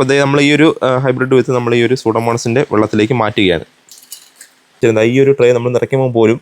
അപ്പോൾ നമ്മൾ ഈ ഒരു ഹൈബ്രിഡ് വിത്ത് നമ്മൾ ഈ ഒരു സൂഡോമോണസിന്റെ വെള്ളത്തിലേക്ക് മാറ്റുകയാണ്. ചെയ്യുന്നത് ഈ ഒരു ട്രേ നമ്മൾ നിറയ്ക്കുമ്പോൾ പോലും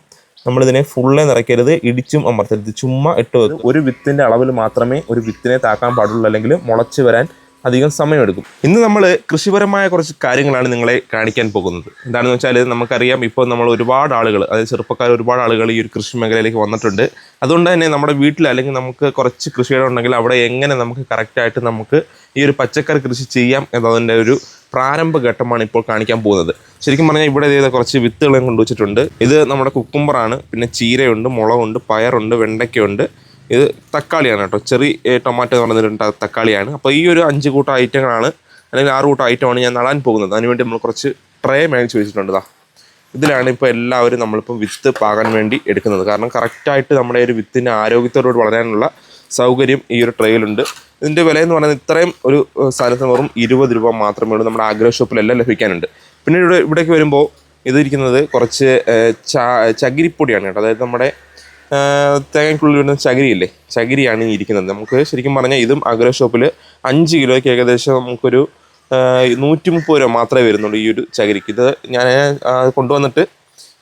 നമ്മളിതിനെ ഫുള്ളെ നിറയ്ക്കരുത് ഇടിച്ചും അമർത്തരുത്. ചുമ്മാ ഇട്ട് വെക്കും. ഒരു വിത്തിന്റെ അളവിൽ മാത്രമേ ഒരു വിത്തിനെ താക്കാൻ പാടുള്ളൂ അല്ലെങ്കിൽ മുളച്ച് വരാൻ അധികം സമയമെടുക്കും. ഇന്ന് നമ്മൾ കൃഷിപരമായ കുറച്ച് കാര്യങ്ങളാണ് നിങ്ങളെ കാണിക്കാൻ പോകുന്നത്. എന്താണെന്ന് വെച്ചാൽ നമുക്കറിയാം ഇപ്പോൾ നമ്മൾ ഒരുപാട് ആളുകൾ അതായത് ചെറുപ്പക്കാർ ഒരുപാട് ആളുകൾ ഈ ഒരു കൃഷി മേഖലയിലേക്ക് വന്നിട്ടുണ്ട്. അതുകൊണ്ട് തന്നെ നമ്മുടെ വീട്ടിൽ അല്ലെങ്കിൽ നമുക്ക് കുറച്ച് കൃഷിയിടം ഉണ്ടെങ്കിൽ അവിടെ എങ്ങനെ നമുക്ക് കറക്റ്റായിട്ട് നമുക്ക് ഈ ഒരു പച്ചക്കറി കൃഷി ചെയ്യാം എന്നതിന്റെ ഒരു പ്രാരംഭ ഘട്ടമാണ് ഇപ്പോൾ കാണിക്കാൻ പോകുന്നത്. ശരിക്കും പറഞ്ഞാൽ ഇവിടെ ചെയ്ത കുറച്ച് വിത്തുകളും കൊണ്ടുവച്ചിട്ടുണ്ട്. ഇത് നമ്മുടെ കുക്കുംബറാണ്. പിന്നെ ചീരയുണ്ട് മുളകുണ്ട് പയറുണ്ട് വെണ്ടയ്ക്കയുണ്ട്. ഇത് തക്കാളിയാണ് കേട്ടോ. ചെറിയ ടൊമാറ്റോ എന്ന് പറഞ്ഞിട്ടുണ്ട് തക്കാളിയാണ്. അപ്പോൾ ഈ ഒരു അഞ്ച് കൂട്ടം ഐറ്റങ്ങളാണ് അല്ലെങ്കിൽ ആറ് കൂട്ടം ഐറ്റമാണ് ഞാൻ നടാൻ പോകുന്നത്. അതിനുവേണ്ടി നമ്മൾ കുറച്ച് ട്രേ മേടിച്ച് വെച്ചിട്ടുണ്ട് ഇതിലാണ് ഇപ്പോൾ എല്ലാവരും നമ്മളിപ്പോൾ വിത്ത് പാകാൻ വേണ്ടി എടുക്കുന്നത്. കാരണം കറക്റ്റായിട്ട് നമ്മുടെ ഒരു വിത്തിന്റെ ആരോഗ്യത്തോടുകൂടി വളരാനുള്ള സൗകര്യം ഈ ഒരു ട്രെയിലുണ്ട് ഇതിന്റെ വില എന്ന് പറയുന്നത് ഇത്രയും ഒരു സാധനത്തിന് വെറും ഇരുപത് രൂപ മാത്രമേ ഉള്ളൂ നമ്മുടെ ആഗ്രഹ ഷോപ്പിലെല്ലാം ലഭിക്കാനുണ്ട്. പിന്നെ ഇവിടെ ഇവിടേക്ക് വരുമ്പോൾ ഇതിരിക്കുന്നത് കുറച്ച് ചകിരിപ്പൊടിയാണ് കേട്ടോ. അതായത് നമ്മുടെ തേങ്ങയ്ക്കുള്ളിൽ വരുന്ന ചകിരിയില്ലേ? ചകിരിയാണ് ഈ ഇരിക്കുന്നത്. നമുക്ക് ശരിക്കും പറഞ്ഞാൽ ഇതും ആഗ്രഹ ഷോപ്പിൽ അഞ്ച് കിലോയ്ക്ക് ഏകദേശം നമുക്കൊരു നൂറ്റി മുപ്പത് രൂപ മാത്രമേ വരുന്നുള്ളൂ ഈ ഒരു ചകിരിക്ക്. ഇത് ഞാൻ കൊണ്ടുവന്നിട്ട്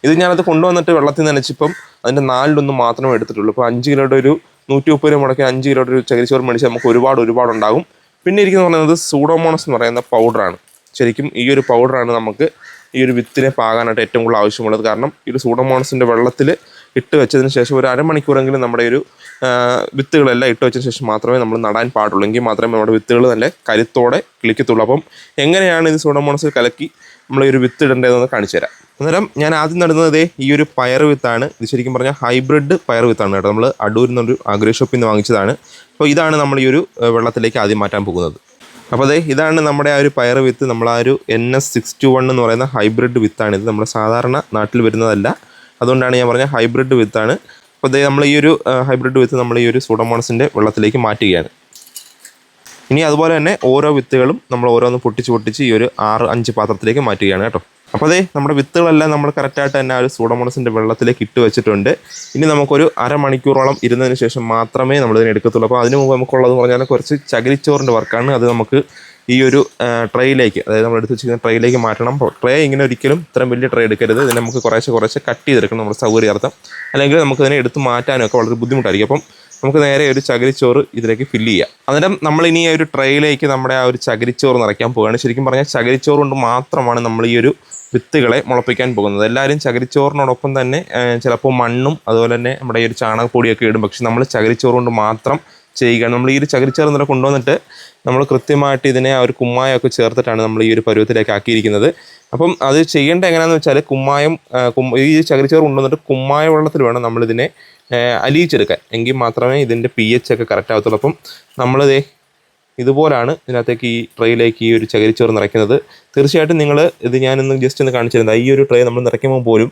ഇത് ഞാനത് കൊണ്ടുവന്നിട്ട് വെള്ളത്തിൽ നനച്ചിപ്പം അതിന്റെ നാലിലൊന്നും മാത്രമേ എടുത്തിട്ടുള്ളൂ. ഇപ്പോൾ അഞ്ച് കിലോയുടെ ഒരു നൂറ്റി മുപ്പത് രൂപ മുടക്കി അഞ്ച് കിലോയുടെ ഒരു ചകിരിച്ചോറ് മേടിച്ചാൽ നമുക്ക് ഒരുപാട് ഒരുപാട് ഉണ്ടാകും പിന്നെ ഇരിക്കുന്നത് പറയുന്നത് സൂഡോമോണസ് എന്ന് പറയുന്ന പൗഡറാണ് ശരിക്കും ഈ ഒരു പൗഡറാണ് നമുക്ക് ഈ ഒരു വിത്തിനെ പാകാനായിട്ട് ഏറ്റവും കൂടുതൽ ആവശ്യമുള്ളത്. കാരണം ഈ ഒരു സൂഡോമോണസിന്റെ വെള്ളത്തിൽ ഇട്ട് വെച്ചതിന് ശേഷം ഒരു അരമണിക്കൂറെങ്കിലും നമ്മുടെ ഒരു വിത്തുകളെല്ലാം ഇട്ട് വെച്ചതിന് ശേഷം മാത്രമേ നമ്മൾ നടാൻ പാടുള്ളൂ. എങ്കിൽ മാത്രമേ നമ്മുടെ വിത്തുകൾ നല്ല കരുത്തോടെ കിളിക്കത്തുള്ളൂ. അപ്പം എങ്ങനെയാണ് ഇത് സൂഡോമോണസ് കലക്കി നമ്മൾ ഈ ഒരു വിത്ത് ഇടേണ്ടതെന്ന് കാണിച്ചു തരാം. അന്നേരം ഞാൻ ആദ്യം നടുന്നത് ഈ ഒരു പയർ വിത്താണ്. ഇത് ശരിക്കും പറഞ്ഞാൽ ഹൈബ്രിഡ് പയർ വിത്താണ് കേട്ടോ. നമ്മൾ അടൂരിൽ നിന്നൊരു അഗ്രോ ഷോപ്പിൽ നിന്ന് വാങ്ങിച്ചതാണ്. അപ്പോൾ ഇതാണ് നമ്മൾ ഈ ഒരു വെള്ളത്തിലേക്ക് ആദ്യം മാറ്റാൻ പോകുന്നത്. അപ്പോൾ അതെ ഇതാണ് നമ്മുടെ ആ ഒരു പയർ വിത്ത്. നമ്മൾ ആ ഒരു N S six two one എന്ന് പറയുന്ന ഹൈബ്രിഡ് വിത്താണ്. ഇത് നമ്മുടെ സാധാരണ നാട്ടിൽ വരുന്നതല്ല. അതുകൊണ്ടാണ് ഞാൻ പറഞ്ഞ ഹൈബ്രിഡ് വിത്താണ്. അപ്പോൾ അതെ നമ്മൾ ഈ ഒരു ഹൈബ്രിഡ് വിത്ത് നമ്മൾ ഈ ഒരു സൂഡോമോണസിന്റെ വെള്ളത്തിലേക്ക് മാറ്റുകയാണ്. ഇനി അതുപോലെ തന്നെ ഓരോ വിത്തുകളും നമ്മൾ ഓരോന്ന് പൊട്ടിച്ച് പൊട്ടിച്ച് ഈ ഒരു ആറ് അഞ്ച് പാത്രത്തിലേക്ക് മാറ്റുകയാണ് കേട്ടോ. അപ്പോൾ അതേ നമ്മുടെ വിത്തുകളെല്ലാം നമ്മൾ കറക്റ്റായിട്ട് തന്നെ ആ ഒരു സൂഡമോണസിന്റെ വെള്ളത്തിലേക്ക് ഇട്ട് വെച്ചിട്ടുണ്ട്. ഇനി നമുക്കൊരു അരമണിക്കൂറോളം ഇരുന്നതിന് ശേഷം മാത്രമേ നമ്മൾ ഇതിനെ എടുക്കത്തുള്ളൂ. അപ്പോൾ അതിന് മുമ്പ് നമുക്കുള്ളത് പറഞ്ഞാൽ കുറച്ച് ചകിരിച്ചോറിന്റെ വർക്കാണ്. അത് നമുക്ക് ഈ ഒരു ട്രേയിലേക്ക് അതായത് നമ്മൾ എടുത്ത് വെച്ചിരിക്കുന്ന ട്രേയിലേക്ക് മാറ്റണം. ട്രേ ഇങ്ങനെ ഒരിക്കലും ഇത്രയും വലിയ ട്രേ എടുക്കരുത്. ഇതിനെ നമുക്ക് കുറേശ്ശെ കുറേശ്ശെ കട്ട് ചെയ്തെടുക്കണം നമ്മുടെ സൗകര്യാർത്ഥം. അല്ലെങ്കിൽ നമുക്ക് ഇതിനെ എടുത്ത് മാറ്റാനൊക്കെ വളരെ ബുദ്ധിമുട്ടായിരിക്കും. അപ്പം നമുക്ക് നേരെ ഒരു ചകിരിച്ചോറ് ഇതിലേക്ക് ഫില്ല് ചെയ്യാം. അന്നേരം നമ്മൾ ഇനി ഒരു ട്രേയിലേക്ക് നമ്മുടെ ആ ഒരു ചകിരിച്ചോറ് നിറയ്ക്കാൻ പോവുകയാണ്. ശരിക്കും പറഞ്ഞാൽ ചകിരിച്ചോറ് കൊണ്ട് മാത്രമാണ് നമ്മൾ ഈ ഒരു വിത്തുകളെ മുളപ്പിക്കാൻ പോകുന്നത്. എല്ലാവരും ചകിരിച്ചോറിനോടൊപ്പം തന്നെ ചിലപ്പോൾ മണ്ണും അതുപോലെ തന്നെ നമ്മുടെ ഈ ഒരു ചാണകപ്പൊടിയൊക്കെ ഇടും. പക്ഷെ നമ്മൾ ചകിരിച്ചോറ് കൊണ്ട് മാത്രം ചെയ്യുകയാണ്. നമ്മൾ ഈ ഒരു ചകിരിച്ചോറ് നില കൊണ്ടുവന്നിട്ട് നമ്മൾ കൃത്യമായിട്ട് ഇതിനെ ആ ഒരു കുമ്മായമൊക്കെ ചേർത്തിട്ടാണ് നമ്മൾ ഈ ഒരു പരുവത്തിലേക്ക് ആക്കിയിരിക്കുന്നത്. അപ്പം അത് ചെയ്യേണ്ട എങ്ങനെയാണെന്ന് വെച്ചാൽ കുമ്മായം ഈ ചകിരിച്ചോറ് കൊണ്ടുവന്നിട്ട് കുമ്മായ വെള്ളത്തിൽ വേണം നമ്മളിതിനെ അലിയിച്ചെടുക്കാൻ. എങ്കിൽ മാത്രമേ ഇതിന്റെ പി എച്ച് ഒക്കെ കറക്റ്റ് ആകത്തുള്ളൂ അപ്പം നമ്മളിതേ ഇതുപോലാണ് ഇതിനകത്തേക്ക് ഈ ട്രേയിലേക്ക് ഈ ഒരു ചകിരിച്ചോറ് നിറയ്ക്കുന്നത്. തീർച്ചയായിട്ടും നിങ്ങൾ ഇത് ഞാനൊന്ന് ജസ്റ്റ് ഒന്ന് കാണിച്ചിരുന്നത് ഈ ഒരു ട്രേ നമ്മൾ നിറയ്ക്കുമ്പോൾ പോലും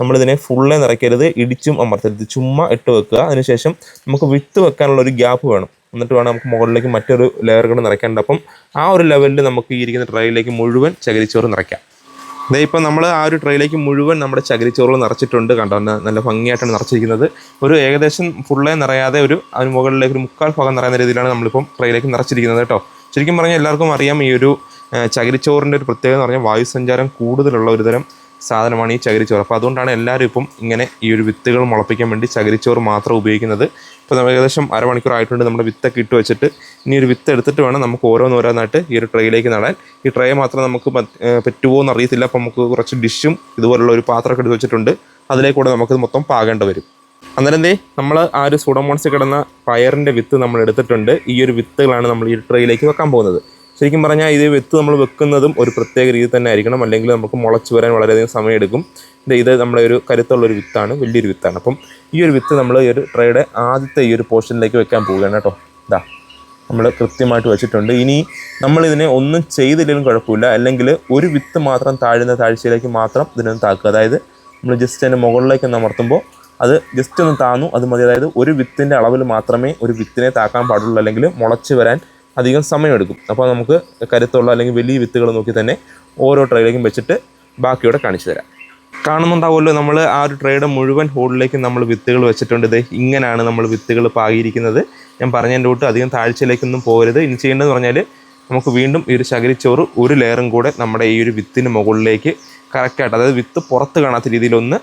നമ്മളിതിനെ ഫുള്ളേ നിറയ്ക്കരുത്. ഇടിച്ചും അമർത്തരുത്. ചുമ്മാ ഇട്ട് വെക്കുക. അതിനുശേഷം നമുക്ക് വിത്ത് വെക്കാനുള്ള ഒരു ഗ്യാപ്പ് വേണം. എന്നിട്ട് വേണം നമുക്ക് മുകളിലേക്ക് മറ്റൊരു ലെയർ കൂടെ നിറയ്ക്കേണ്ടത് അപ്പം ആ ഒരു ലെവലിൽ നമുക്ക് ഈ ഇരിക്കുന്ന ട്രേയിലേക്ക് മുഴുവൻ ചകിരിച്ചോറ് നിറയ്ക്കാം. ദേ ഇപ്പം നമ്മൾ ആ ഒരു ട്രെയിലേക്ക് മുഴുവൻ നമ്മുടെ ചകിരിച്ചോറ് നിറച്ചിട്ടുണ്ട് കണ്ടോ? നല്ല ഭംഗിയായിട്ടാണ് നിറച്ചിരിക്കുന്നത്. ഒരു ഏകദേശം ഫുള്ളേ നിറയാതെ ഒരു അതിന് മുകളിലേക്ക് ഒരു മുക്കാൽ ഭാഗം നിറയുന്ന രീതിയിലാണ് നമ്മളിപ്പം ട്രെയിലേക്ക് നിറച്ചിരിക്കുന്നത് കേട്ടോ. ശരിക്കും പറഞ്ഞാൽ എല്ലാവർക്കും അറിയാം ഈ ഒരു ചകിരിച്ചോറിന്റെ ഒരു പ്രത്യേകത എന്ന് പറഞ്ഞാൽ വായുസഞ്ചാരം കൂടുതലുള്ള ഒരു തരം സാധനമാണ് ഈ ചകിരിച്ചോറ്. അപ്പോൾ അതുകൊണ്ടാണ് എല്ലാവരും ഇപ്പം ഇങ്ങനെ ഈ ഒരു വിത്തുകൾ മുളപ്പിക്കാൻ വേണ്ടി ചകിരിച്ചോറ് മാത്രം ഉപയോഗിക്കുന്നത്. ഇപ്പോൾ നമ്മൾ ഏകദേശം അരമണിക്കൂർ ആയിട്ടുണ്ട് നമ്മുടെ വിത്തൊക്കെ ഇട്ട് വെച്ചിട്ട്. ഇനി ഒരു വിത്ത് എടുത്തിട്ട് വേണം നമുക്ക് ഓരോന്നോരോന്നായിട്ട് ഈ ഒരു ട്രേയിലേക്ക് നടാൻ. ഈ ട്രേ മാത്രം നമുക്ക് പറ്റ്- പറ്റുമോ എന്ന് അറിയത്തില്ല അപ്പോൾ നമുക്ക് കുറച്ച് ഡിഷും ഇതുപോലുള്ള ഒരു പാത്രമൊക്കെ എടുത്ത് വെച്ചിട്ടുണ്ട്. അതിലേക്കൂടെ നമുക്ക് മൊത്തം പാകേണ്ടി വരും. അന്നേരം എന്തേ? നമ്മൾ ആ ഒരു സുഡമോൺസ് കിടന്ന പയറിന്റെ വിത്ത് നമ്മൾ എടുത്തിട്ടുണ്ട്. ഈ ഒരു വിത്തുകളാണ് നമ്മൾ ഈ ട്രേയിലേക്ക് വെക്കാൻ പോകുന്നത്. ശരിക്കും പറഞ്ഞാൽ ഇത് വെത്ത് നമ്മൾ വെക്കുന്നതും ഒരു പ്രത്യേക രീതി തന്നെ ആയിരിക്കണം. അല്ലെങ്കിൽ നമുക്ക് മുളച്ച് വരാൻ വളരെയധികം സമയമെടുക്കും. ഇത് നമ്മുടെ ഒരു കരുത്തുള്ള ഒരു വിത്താണ് വലിയൊരു വിത്താണ്. അപ്പം ഈ ഒരു വിത്ത് നമ്മൾ ഈ ഒരു ട്രേയുടെ ആദ്യത്തെ ഈ ഒരു പോർഷനിലേക്ക് വെക്കാൻ പോവുകയാണ് കേട്ടോ. ഇതാ നമ്മൾ കൃത്യമായിട്ട് വെച്ചിട്ടുണ്ട്. ഇനി നമ്മളിതിനെ ഒന്നും ചെയ്തില്ലെങ്കിലും കുഴപ്പമില്ല. അല്ലെങ്കിൽ ഒരു വിത്ത് മാത്രം താഴ്ന്ന താഴ്ചയിലേക്ക് മാത്രം ഇതിനൊന്ന് താക്കുക. അതായത് നമ്മൾ ജസ്റ്റ് അതിന്റെ മുകളിലേക്ക് ഒന്ന് അമർത്തുമ്പോൾ അത് ജസ്റ്റ് ഒന്ന് താന്നു അത് മതി. അതായത് ഒരു വിത്തിന്റെ അളവിൽ മാത്രമേ ഒരു വിത്തിനെ താക്കാൻ പാടുള്ളൂ. അല്ലെങ്കിൽ മുളച്ച് വരാൻ അധികം സമയമെടുക്കും. അപ്പോൾ നമുക്ക് കരുത്തുള്ള അല്ലെങ്കിൽ വലിയ വിത്തുകൾ നോക്കി തന്നെ ഓരോ ട്രേയിലേക്കും വെച്ചിട്ട് ബാക്കിയോടെ കാണിച്ചു തരാം. കാണുന്നുണ്ടാവുമല്ലോ നമ്മൾ ആ ഒരു ട്രേയുടെ മുഴുവൻ ഹോളിലേക്ക് നമ്മൾ വിത്തുകൾ വെച്ചിട്ടുണ്ട്. ഇത് ഇങ്ങനെയാണ് നമ്മൾ വിത്തുകൾ പാകിയിരിക്കുന്നത്. ഞാൻ പറഞ്ഞതിന്റെ കൂട്ട് അധികം താഴ്ചയിലേക്കൊന്നും പോകരുത്. ഇനി ചെയ്യേണ്ടതെന്ന് പറഞ്ഞാൽ നമുക്ക് വീണ്ടും ഈ ഒരു ശകരിച്ചോറ് ഒരു ലെയറും കൂടെ നമ്മുടെ ഈ ഒരു വിത്തിന് മുകളിലേക്ക് കറക്റ്റായിട്ട് അതായത് വിത്ത് പുറത്ത് കാണാത്ത രീതിയിലൊന്ന്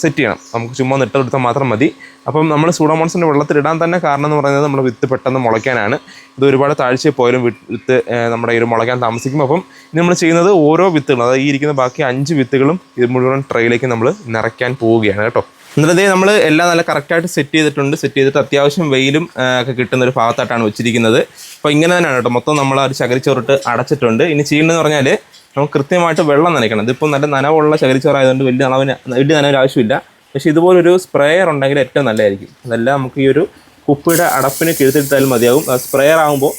സെറ്റ് ചെയ്യണം. നമുക്ക് ചുമ്മാ നിട്ടെടുത്താൽ മാത്രം മതി. അപ്പം നമ്മൾ സൂഡോമോൺസിന്റെ വെള്ളത്തിലിടാൻ തന്നെ കാരണം എന്ന് പറയുന്നത് നമ്മൾ വിത്ത് പെട്ടെന്ന് മുളയ്ക്കാനാണ്. ഇത് ഒരുപാട് താഴ്ചയിൽ പോയാലും വിത്ത് നമ്മുടെ ഈ മുളയ്ക്കാൻ താമസിക്കും. അപ്പം ഇത് നമ്മൾ ചെയ്യുന്നത് ഓരോ വിത്തുകളും അതായത് ഈ ഇരിക്കുന്ന ബാക്കി അഞ്ച് വിത്തുകളും ഇത് മുഴുവൻ ട്രെയിലേക്ക് നമ്മൾ നിറയ്ക്കാൻ പോവുകയാണ് കേട്ടോ. എന്നിട്ട് നമ്മൾ എല്ലാം നല്ല കറക്റ്റായിട്ട് സെറ്റ് ചെയ്തിട്ടുണ്ട്. സെറ്റ് ചെയ്തിട്ട് അത്യാവശ്യം വെയിലും ഒക്കെ കിട്ടുന്ന ഒരു ഭാഗത്തായിട്ടാണ് വെച്ചിരിക്കുന്നത്. അപ്പോൾ ഇങ്ങനെ തന്നെയാണ് കേട്ടോ. മൊത്തം നമ്മൾ ഒരു ചകിരിച്ചോറിട്ട് അടച്ചിട്ടുണ്ട്. ഇനി ചെയ്യേണ്ടതെന്ന് പറഞ്ഞാൽ നമുക്ക് കൃത്യമായിട്ട് വെള്ളം നനയ്ക്കണം. ഇതിപ്പോൾ നല്ല നനവുള്ള ചകിരിച്ചോറായതുകൊണ്ട് വലിയ അളവിന് വലിയ നനവിന് ആവശ്യമില്ല പക്ഷേ ഇതുപോലൊരു സ്പ്രേയർ ഉണ്ടെങ്കിൽ ഏറ്റവും നല്ലതായിരിക്കും. അതെല്ലാം നമുക്ക് ഈ ഒരു കുപ്പിയുടെ അടപ്പിന് കിഴുത്തിട്ടാലും മതിയാകും. സ്പ്രേയർ ആകുമ്പോൾ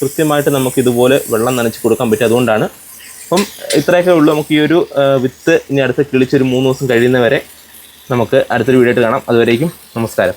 കൃത്യമായിട്ട് നമുക്ക് ഇതുപോലെ വെള്ളം നനച്ച് കൊടുക്കാൻ പറ്റും. അതുകൊണ്ടാണ് അപ്പം ഇത്രയൊക്കെ ഉള്ളൂ. നമുക്ക് ഈ ഒരു വിത്ത് ഇനി അടുത്ത് കിളിച്ചൊരു മൂന്ന് ദിവസം കഴിയുന്നവരെ നമുക്ക് അടുത്തൊരു വീഡിയോ ആയിട്ട് കാണാം. അതുവരേക്കും നമസ്കാരം.